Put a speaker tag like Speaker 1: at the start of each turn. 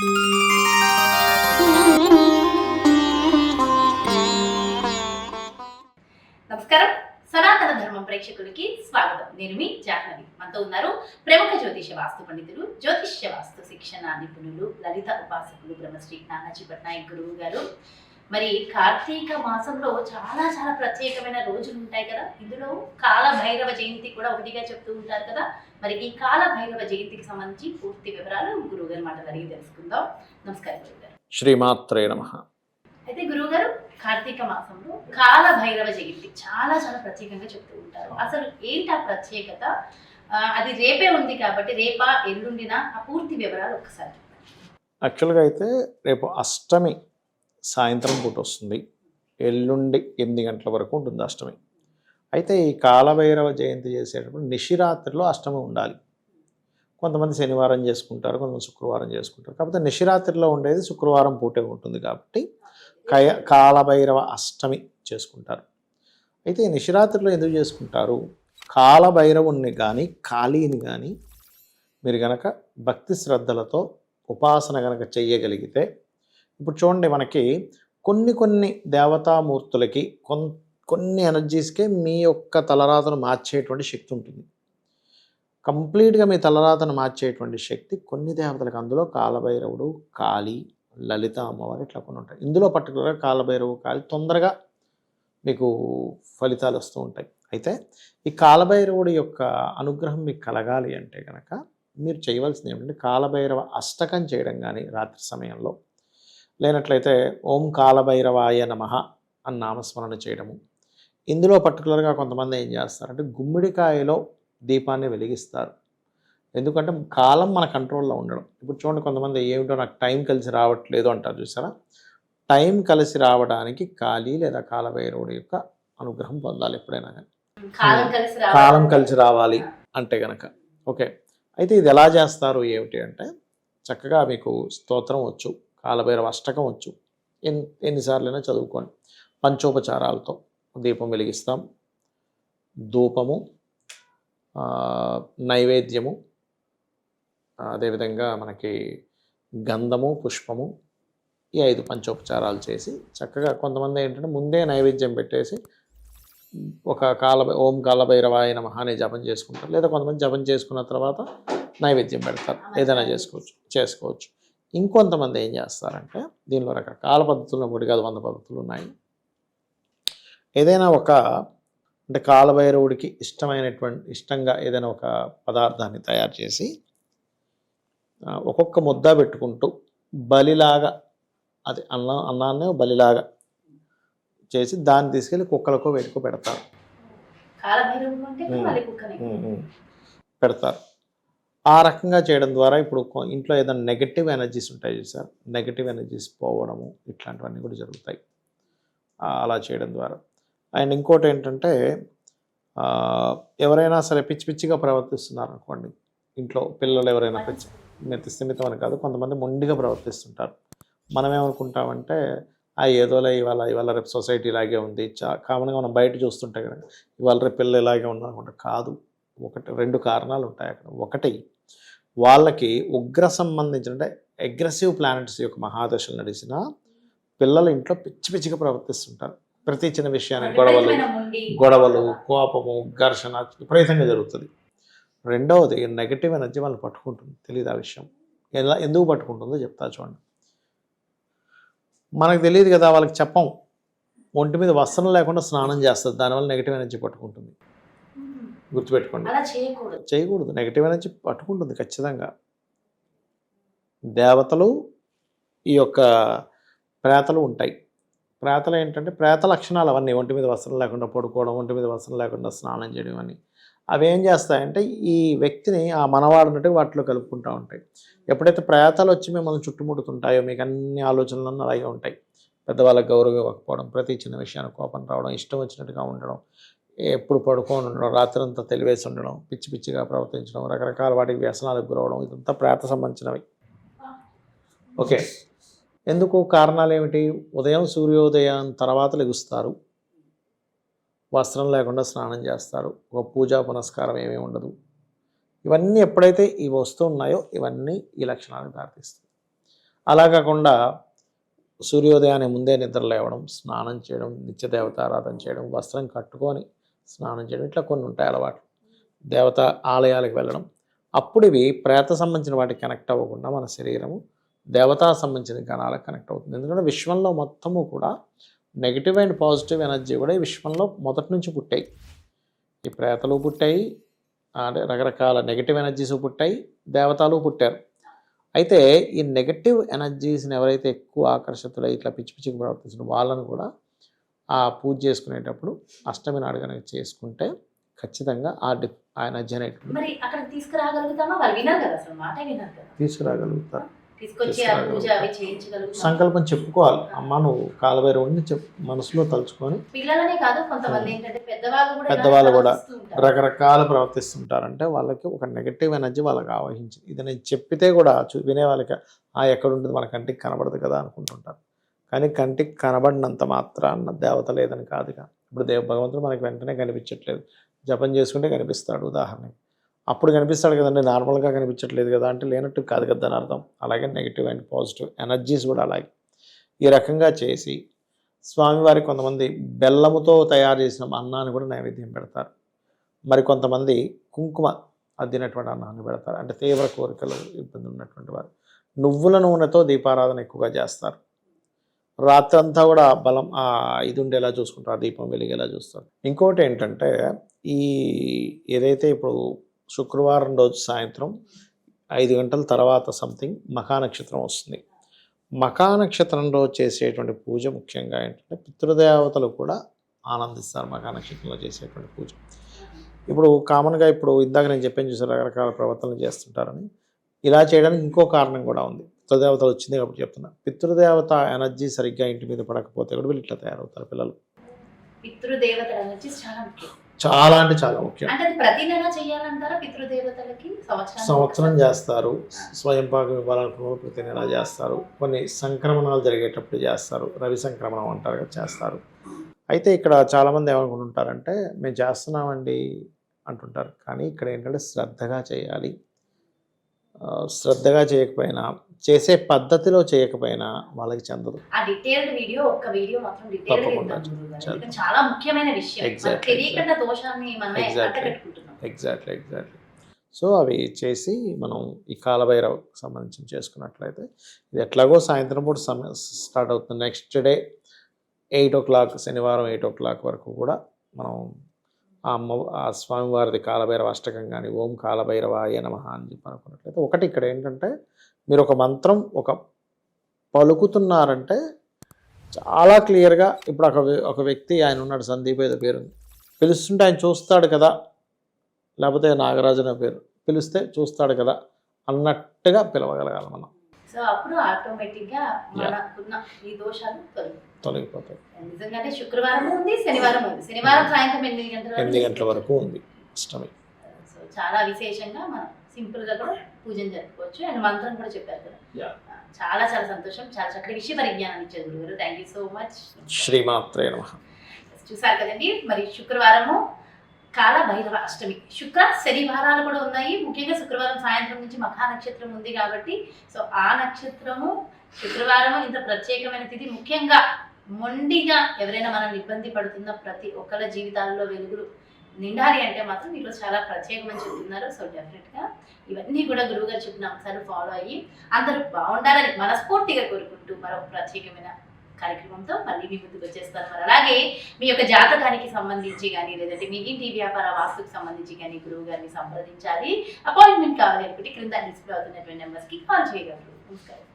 Speaker 1: నమస్కారం. సనాతన ధర్మం ప్రేక్షకులకి స్వాగతం. నేను మీ జాహ్నవి. మనతో ఉన్నారు ప్రముఖ జ్యోతిష వాస్తు పండితులు జ్యోతిష్య వాస్తు శిక్షణ నిపుణులు లలిత ఉపాసకులు బ్రహ్మశ్రీ నానాజీ పట్నాయక్ గురువు గారు. మరి కార్తీక మాసంలో చాలా చాలా ప్రత్యేకమైన రోజులు ఉంటాయి కదా. ఇందులో కాల భైరవ జయంతి కూడా ఒకటిగా చెప్తూ ఉంటారు కదా. మరి ఈ కాల భైరవ జయంతికి సంబంధించి పూర్తి వివరాలు గురువు గారి మాట అడిగి తెలుసుకుందాం. నమస్కారం
Speaker 2: శ్రీమాత్రే నమ.
Speaker 1: అయితే గురువు గారు కార్తీక మాసంలో కాల భైరవ జయంతి చాలా చాలా ప్రత్యేకంగా చెప్తూ ఉంటారు. అసలు ఏంటి ఆ ప్రత్యేకత? అది రేపే ఉంది కాబట్టి రేపా ఎల్లుండినా ఆ పూర్తి వివరాలు ఒకసారి.
Speaker 2: యాక్చువల్గా అయితే రేపు అష్టమి సాయంత్రం పూట వస్తుంది. ఎల్లుండి ఎనిమిది గంటల వరకు ఉంటుంది అష్టమి. అయితే ఈ కాలభైరవ జయంతి చేసేటప్పుడు నిశిరాత్రిలో అష్టమి ఉండాలి. కొంతమంది శనివారం చేసుకుంటారు కొంతమంది శుక్రవారం చేసుకుంటారు. కాకపోతే నిశిరాత్రిలో ఉండేది శుక్రవారం పూటే ఉంటుంది కాబట్టి కయ కాలభైరవ అష్టమి చేసుకుంటారు. అయితే ఈ నిశిరాత్రిలో ఎందుకు చేసుకుంటారు? కాలభైరవుణ్ణి కానీ కాళీని కానీ మీరు గనక భక్తి శ్రద్ధలతో ఉపాసన గనక చెయ్యగలిగితే ఇప్పుడు చూడండి మనకి కొన్ని కొన్ని దేవతామూర్తులకి కొన్ కొన్ని ఎనర్జీస్కే మీ యొక్క తలరాతను మార్చేటువంటి శక్తి ఉంటుంది. కంప్లీట్గా మీ తలరాతను మార్చేటువంటి శక్తి కొన్ని దేవతలకు అందులో కాలభైరవుడు కాళి లలిత అమ్మవారు ఇట్లా కొన్ని ఉంటాయి. ఇందులో పర్టికులర్గా కాలభైరవు కాళి తొందరగా మీకు ఫలితాలు వస్తూ ఉంటాయి. అయితే ఈ కాలభైరవుడి యొక్క అనుగ్రహం మీకు కలగాలి అంటే కనుక మీరు చేయవలసింది ఏమిటంటే కాలభైరవ అష్టకం చేయడం కానీ రాత్రి సమయంలో లేనట్లయితే ఓం కాలభైరవాయ నమః అని నామస్మరణ చేయడము. ఇందులో పర్టికులర్గా కొంతమంది ఏం చేస్తారంటే గుమ్మిడికాయలో దీపాన్ని వెలిగిస్తారు. ఎందుకంటే కాలం మన కంట్రోల్లో ఉండడం. ఇప్పుడు చూడండి కొంతమంది ఏమిటో నాకు టైం కలిసి రావట్లేదు అంటారు చూసారా? టైం కలిసి రావడానికి కాళీ లేదా కాలభైరవుడి యొక్క అనుగ్రహం పొందాలి ఎప్పుడైనా కానీ.
Speaker 1: కాలం కలిసి రావాలి.
Speaker 2: అంటే గనక. ఓకే. అయితే ఇది ఎలా చేస్తారు ఏమిటి అంటే చక్కగా మీకు స్తోత్రం వచ్చు. కాలభైరవ అష్టకం వచ్చు. ఎన్ని ఎన్నిసార్లైనా చదువుకోండి. పంచోపచారాలతో దీపం వెలిగిస్తాం. ధూపము నైవేద్యము అదేవిధంగా మనకి గంధము పుష్పము ఈ ఐదు పంచోపచారాలు చేసి చక్కగా కొంతమంది ఏంటంటే ముందే నైవేద్యం పెట్టేసి ఒక కాల ఓం కాలభైరవాయ నమః అనే జపం చేసుకుంటారు. లేదా కొంతమంది జపం చేసుకున్న తర్వాత నైవేద్యం పెడతారు. ఏదైనా చేసుకోవచ్చు చేసుకోవచ్చు. ఇంకొంతమంది ఏం చేస్తారంటే దీనిలో రకరకాల పద్ధతులు ఒకటి కాదు వంద పద్ధతులు ఉన్నాయి. ఏదైనా ఒక అంటే కాలభైరవుడికి ఇష్టమైనటువంటి ఇష్టంగా ఏదైనా ఒక పదార్థాన్ని తయారు చేసి ఒక్కొక్క ముద్ద పెట్టుకుంటూ బలిలాగా అది అన్న అన్నాన్ని బలిలాగా చేసి దాన్ని తీసుకెళ్ళి కుక్కలకో వేటికో పెడతారు. పెడతారు. ఆ రకంగా చేయడం ద్వారా ఇప్పుడు ఇంట్లో ఏదైనా నెగటివ్ ఎనర్జీస్ ఉంటాయి చూసారు. నెగటివ్ ఎనర్జీస్ పోవడము ఇట్లాంటివన్నీ కూడా జరుగుతాయి. అలా చేయడం ద్వారా. అండ్ ఇంకోటి ఏంటంటే ఎవరైనా సరే పిచ్చి పిచ్చిగా ప్రవర్తిస్తున్నారు అనుకోండి ఇంట్లో పిల్లలు ఎవరైనా పిచ్చి మెత్తి స్థిమితం అని కాదు కొంతమంది మొండిగా ప్రవర్తిస్తుంటారు. మనం ఏమనుకుంటామంటే ఆ ఏదోలే ఇవాళ ఇవాళ రేపు సొసైటీ ఇలాగే ఉంది చా కామన్గా మనం బయట చూస్తుంటే కదా ఇవాళ రేపు పిల్లలు ఇలాగే ఉన్నారు అనుకుంటా కాదు. ఒకటి రెండు కారణాలు ఉంటాయి అక్కడ. ఒకటి వాళ్ళకి ఉగ్ర సంబంధించిన అంటే అగ్రెసివ్ ప్లానెట్స్ యొక్క మహాదశలు నడిచిన పిల్లలు ఇంట్లో పిచ్చి పిచ్చిగా ప్రవర్తిస్తుంటారు. ప్రతి చిన్న విషయానికి గొడవలు. గొడవలు కోపము ఘర్షణ విపరీతంగా జరుగుతుంది. రెండవది నెగటివ్ ఎనర్జీ వాళ్ళని పట్టుకుంటుంది. తెలియదు ఆ విషయం? ఎలా ఎందుకు పట్టుకుంటుందో చెప్తా చూడండి. మనకు తెలియదు కదా వాళ్ళకి చెప్పం. ఒంటి మీద వస్త్రం లేకుండా స్నానం చేస్తుంది దానివల్ల నెగటివ్ ఎనర్జీ పట్టుకుంటుంది. గుర్తుపెట్టుకోండి.
Speaker 1: చేయకూడదు.
Speaker 2: చేయకూడదు. నెగటివ్ ఎనర్జీ పట్టుకుంటుంది ఖచ్చితంగా. దేవతలు ఈ యొక్క ప్రేతలు ఉంటాయి. ప్రేతలు ఏంటంటే ప్రేత లక్షణాలు అవన్నీ. ఒంటి మీద వస్త్రం లేకుండా పడుకోవడం ఒంటి మీద వస్త్రం లేకుండా స్నానం చేయడం అని. అవి ఏం చేస్తాయంటే ఈ వ్యక్తిని ఆ మనవాడున్నట్టు వాటిలో కలుపుకుంటూ ఉంటాయి. ఎప్పుడైతే ప్రేతాలు వచ్చి మిమ్మల్ని చుట్టుముడుతుంటాయో మీకు అన్ని ఆలోచనలన్నీ అలాగే ఉంటాయి. పెద్దవాళ్ళకి గౌరవం ఇవ్వకపోవడం ప్రతి చిన్న విషయానికి కోపం రావడం ఇష్టం వచ్చినట్టుగా ఉండడం ఎప్పుడు పడుకొని ఉండడం రాత్రంతా తెలివేసి ఉండడం పిచ్చి పిచ్చిగా ప్రవర్తించడం రకరకాల వాటికి వ్యసనాలకు గురవడం ఇదంతా ప్రేత సంబంధించినవి. ఓకే. ఎందుకు? కారణాలు ఏమిటి? ఉదయం సూర్యోదయం తర్వాత లెగుస్తారు. వస్త్రం లేకుండా స్నానం చేస్తారు. ఒక పూజా పునస్కారం ఏమీ ఉండదు. ఇవన్నీ ఎప్పుడైతే ఇవి వస్తున్నాయో ఇవన్నీ ఈ లక్షణాలకు దారితీస్తాయి. అలా కాకుండా సూర్యోదయానికి ముందే నిద్ర లేవడం స్నానం చేయడం నిత్య దేవతారాధన చేయడం వస్త్రం కట్టుకొని స్నానం చేయడం ఇట్లా కొన్ని ఉంటాయి అలవాట్లు. దేవత ఆలయాలకు వెళ్ళడం. అప్పుడు ఇవి ప్రేత సంబంధించిన వాటికి కనెక్ట్ అవ్వకుండా మన శరీరము దేవతా సంబంధించిన గణాలకు కనెక్ట్ అవుతుంది. ఎందుకంటే విశ్వంలో మొత్తము కూడా నెగిటివ్ అండ్ పాజిటివ్ ఎనర్జీ కూడా ఈ విశ్వంలో మొదటి నుంచి పుట్టాయి. ఈ ప్రేతలు పుట్టాయి అంటే రకరకాల నెగిటివ్ ఎనర్జీస్ పుట్టాయి దేవతలు పుట్టారు. అయితే ఈ నెగటివ్ ఎనర్జీస్ని ఎవరైతే ఎక్కువ ఆకర్షితులై ఇట్లా పిచ్చి పిచ్చికి ప్రవర్తించిన వాళ్ళను కూడా ఆ పూజ చేసుకునేటప్పుడు అష్టమి నాడు కనుక చేసుకుంటే ఖచ్చితంగా ఆ డి ఆ ఎనర్జీ అనేటువంటి
Speaker 1: మరి అక్కడ తీసుకురాగలుగుతామా? వాళ్ళు వినరు కదా అసలు మాట వినరు కదా.
Speaker 2: తీసుకురాగలుగుతారు. సంకల్పం చెప్పుకోవాలి. అమ్మ నువ్వు కాలభైరవుడిని చెప్ మనసులో తలుచుకొని.
Speaker 1: పెద్దవాళ్ళు కూడా.
Speaker 2: రకరకాల ప్రవర్తిస్తుంటారంటే వాళ్ళకి ఒక నెగటివ్ ఎనర్జీ వాళ్ళకి ఆవహించింది. ఇది నేను చెప్పితే కూడా చూ వినే వాళ్ళకి ఆ ఎక్కడ ఉంటుంది మన కంటికి కనబడదు కదా అనుకుంటుంటారు. కానీ కంటికి కనబడినంత మాత్రాన్న దేవత లేదని కాదుగా. ఇప్పుడు దేవ భగవంతుడు మనకి వెంటనే కనిపించట్లేదు. జపం చేసుకుంటే కనిపిస్తాడు ఉదాహరణకి. అప్పుడు కనిపిస్తాడు కదండి నార్మల్గా కనిపించట్లేదు కదా అంటే లేనట్టు కాదు కదా అర్థం. అలాగే నెగిటివ్ అండ్ పాజిటివ్ ఎనర్జీస్ కూడా అలాగే. ఈ రకంగా చేసి స్వామివారికి కొంతమంది బెల్లముతో తయారు చేసిన అన్నాన్ని కూడా నైవేద్యం పెడతారు. మరి కొంతమంది కుంకుమ అద్దినటువంటి అన్నాన్ని పెడతారు. అంటే తీవ్ర కోరికలు ఇబ్బంది ఉన్నటువంటి వారు. నువ్వుల నూనెతో దీపారాధన ఎక్కువగా చేస్తారు. రాత్రంతా కూడా బలం ఆ ఇది ఉండేలా చూసుకుంటారు దీపం వెలిగేలా చూస్తారు ఇంకోటి ఏంటంటే ఈ ఏదైతే ఇప్పుడు శుక్రవారం రోజు సాయంత్రం ఐదు గంటల తర్వాత సంథింగ్ మఖా నక్షత్రం వస్తుంది. మఖా నక్షత్రం చేసేటువంటి పూజ ముఖ్యంగా ఏంటంటే పితృదేవతలు కూడా ఆనందిస్తారు మఖా నక్షత్రంలో చేసేటువంటి పూజ. ఇప్పుడు కామన్గా ఇప్పుడు ఇందాక నేను చెప్పాను చూసారు రకరకాల ప్రవర్తనలు చేస్తుంటారని. ఇలా చేయడానికి ఇంకో కారణం కూడా ఉంది. పితృదేవతలు వచ్చింది కాబట్టి చెప్తున్నా. పితృదేవత ఎనర్జీ సరిగ్గా ఇంటి మీద పడకపోతే కూడా వీళ్ళు ఇట్లా తయారవుతారు పిల్లలు.
Speaker 1: చాలా
Speaker 2: అంటే చాలా ముఖ్యం.
Speaker 1: సంవత్సరం
Speaker 2: చేస్తారు. స్వయం పాకం ఇవ్వాలనుకున్న ప్రతి నెల చేస్తారు. కొన్ని సంక్రమణాలు జరిగేటప్పుడు చేస్తారు. రవి సంక్రమణం అంటారు చేస్తారు. అయితే ఇక్కడ చాలామంది ఏమనుకుంటుంటారంటే మేము చేస్తున్నామండి అంటుంటారు. కానీ ఇక్కడ ఏంటంటే శ్రద్ధగా చేయాలి. శ్రద్ధగా చేయకపోయినా చేసే పద్ధతిలో చేయకపోయినా వాళ్ళకి చెందదు.
Speaker 1: ఆ డీటెయిల్డ్ వీడియో ఒక్క వీడియో మాత్రం డీటెయిల్డ్
Speaker 2: తప్పకుండా.
Speaker 1: చాలా. ముఖ్యమైన విషయం. మనకు తెలియకుండా దోషాన్ని మనమే
Speaker 2: ఎగ్జాక్ట్లీ ఎగ్జాక్ట్లీ సో అవి చేసి మనం ఈ కాలభైరవ్ సంబంధించి చేసుకున్నట్లయితే ఇది ఎట్లాగో సాయంత్రం పూట సమయం స్టార్ట్ అవుతుంది. Next day eight o'clock శనివారం ఎయిట్ ఓ క్లాక్ వరకు కూడా మనం ఆ అమ్మ ఆ స్వామివారిది కాలభైరవ అష్టకం కానీ ఓం కాలభైరవాయ నమ అని చెప్పి అనుకున్నట్లయితే ఒకటి ఇక్కడ ఏంటంటే మీరు ఒక మంత్రం ఒక పలుకుతున్నారంటే చాలా క్లియర్గా ఇప్పుడు ఒక ఒక వ్యక్తి ఆయన ఉన్నాడు సందీప్ ఏదో పేరు పిలుస్తుంటే ఆయన చూస్తాడు కదా లేకపోతే నాగరాజు అనే పేరు. పిలిస్తే చూస్తాడు కదా అన్నట్టుగా పిలవగలగాలి మనం.
Speaker 1: సో అప్పుడు ఆటోమేటిక్గా మనకున్న ఈ దోషాలు తొలగి
Speaker 2: తొలగిపోతాయి.
Speaker 1: నిజంగానే శుక్రవారం ఉంది శనివారం ఉంది. శనివారం సాయంత్రం ఎనిమిది గంటల
Speaker 2: ఎనిమిది గంటల వరకు ఉంది. అష్టమి
Speaker 1: సో చాలా విశేషంగా మనం సింపుల్గా కూడా పూజను జరుపుకోవచ్చు. అండ్ మంత్రం కూడా చెప్పారు కదా. చాలా చాలా సంతోషం. చాలా చక్కటి విషయ పరిజ్ఞానం ఇచ్చారు గురుగారు. థ్యాంక్ యూ సో మచ్
Speaker 2: శ్రీమాత్రే నమ.
Speaker 1: చూసారు కదండి. మరి శుక్రవారము కాల భైరవ అష్టమి. శుక్ర శనివారాలు కూడా ఉన్నాయి. ముఖ్యంగా శుక్రవారం సాయంత్రం నుంచి మఖా నక్షత్రం ఉంది కాబట్టి సో ఆ నక్షత్రము శుక్రవారము ఇంత ప్రత్యేకమైన తిథి. ముఖ్యంగా మొండిగా ఎవరైనా మనం ఇబ్బంది పడుతున్న ప్రతి ఒక్కళ్ళ జీవితాల్లో వెలుగులు నిండాలి అంటే మాత్రం ఈరోజు చాలా ప్రత్యేకమని చెప్తున్నారు. సో డెఫినెట్గా ఇవన్నీ కూడా గురువుగారు చెప్పిన అంశాలు ఫాలో అయ్యి అందరూ బాగుండాలని మనస్ఫూర్తిగా కోరుకుంటూ మరో ప్రత్యేకమైన కార్యక్రమంతో మళ్ళీ మీ ముందుకు వచ్చేస్తాను. మరి అలాగే మీ యొక్క జాతకానికి సంబంధించి కానీ లేదంటే మీ ఇంటి వ్యాపార వాస్తుకు సంబంధించి కానీ గురువు గారిని సంప్రదించాలి. అపాయింట్మెంట్ కావాలి అనుకుంటే క్రింద డిస్ప్లే అవుతున్నటువంటి నెంబర్స్కి కాల్ చేయగలరు. నమస్కారం.